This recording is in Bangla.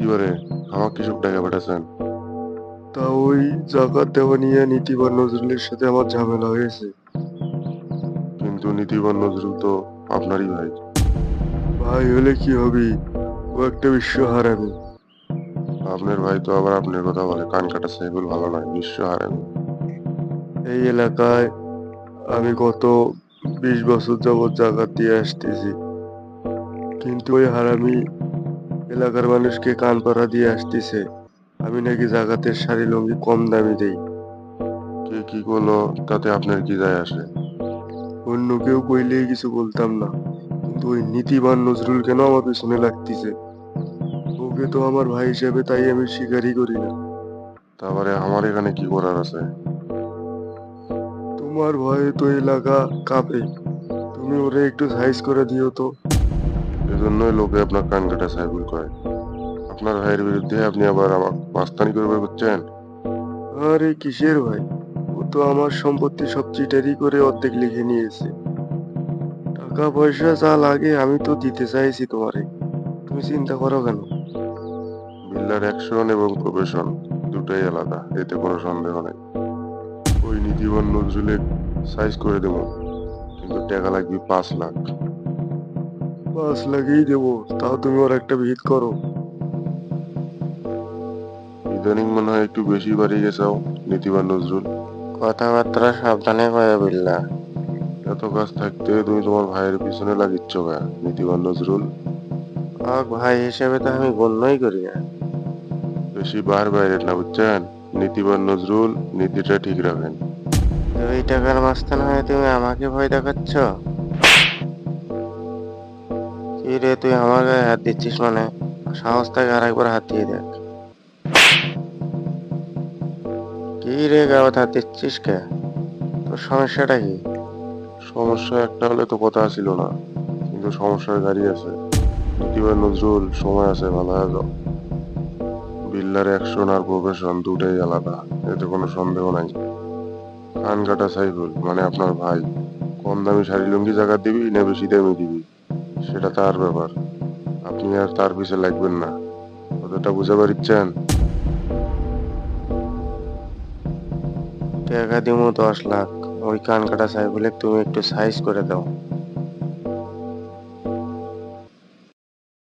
কি বলে আমাকে কিছু টাকা পাঠাচ্ছেন তা ওই জাকাত দেওয়া নিয়ে নীতিবান নজরুলের সাথে আমার ঝামেলা হয়েছে। কিন্তু নীতিবান নজরুল তো আপনারই ভাই। ভাই হলে কি হবে? ও একটা বিশ্ব হারামি আপনার ভাই তো আবার আপনার কথা বলে কান কাটা সাইকেল ভালো নয় বিশ্ব হারামি এই এলাকায় আমি গত বিশ বছর যাবৎ জাকাত দিয়ে আসতেছি। কিন্তু ওই হারামি এলাকার মানুষকে কান পাড়া দিয়ে আসতেছে। আমি নাকি জাগাতের শাড়ি লুঙ্গি কম দামি দেই। কে কি করল? তাতে আপনার কি যায় আসে? অন্য কেউ কইলেই কিছু বলতাম না। কিন্তু ওই নীতিবান নজরুল কেন আমার পিছনে লাগতেছে? ওকে তো আমার ভাই হিসেবে তাই আমি স্বীকারই করি না। তারপরে আমার এখানে কি করার আছে? তোমার ভয়ে তো এলাকা কাঁপে। তুমি ওরে একটু সাইজ করে দিও তো। এজন্যই লোকে আপনার কান কাটা সাইকেল কয় আপনার ভাইয়ের বিরুদ্ধে আপনি আবার আমার মাস্তানি করবে করছেন আরে কিসের ভাই? ও তো আমার সম্পত্তি সব চিটারি করে অর্ধেক লিখে নিয়েছে। টাকা পয়সা যা লাগে আমি তো দিতে চাইছি তোমারে। তুমি চিন্তা করো কেন? বিল্লার অ্যাকশন এবং প্রফেশন দুটাই আলাদা এতে কোনো সন্দেহ নেই। ওই নীতিবান নজরুলের সাইজ করে দেবো কিন্তু টাকা লাগবে পাঁচ লাখ। পাঁচ লাগিয়ে দেবো তাও তুমি ওর একটা ভিত করো। ইদানিং মনে হয় একটু বেশি বাড়িয়ে গেছাও নীতিবান নজরুল। কথাবার্তা সাবধানে কয়ে বিল্লা এত কাজ থাকতে তুমি তোমার ভাইয়ের পিছনে লাগিচ্ছ গা নীতিবান নজরুল? ওক ভাই হিসেবে তো আমি গণ্যই করি না। বেশি বার বাইরে না বুঝছেন? নীতিবান নজরুল নীতিটা ঠিক রাখেন। দুই টাকার মাস্তান হয়ে তুমি আমাকে ভয় দেখাচ্ছ? কি রে তুই আমার গায়ে হাত দিচ্ছিস মানে? সাহস থাকে আর একবার হাত দিয়ে দেখ। কি রে গাওয়াত হাত দিচ্ছিস কে? তোর সমস্যাটা কি? সমস্যা একটা হলে তো কথা ছিল না, কিন্তু সমস্যার গাড়ি আছে। নীতিবান নজরুল, সময় আছে, ভালো হয়ে যাও বিল্লার অ্যাকশন আর প্রফেশন দুটাই আলাদা, এতে কোনো সন্দেহ নাই। কান কাটা সাইফুল মানে আপনার ভাই। কম দামি শাড়ি লুঙ্গি জায়গা দিবি, না বেশি দামি দিবি? সেটা তার ব্যাপার। আপনি আর তার পিছে লাগবেন না। কতটা বুঝাবার ইচ্ছেন টাকা দিব দশ লাখ। ওই কান কাটা সাইকেলে তুমি একটু সাইজ করে দাও।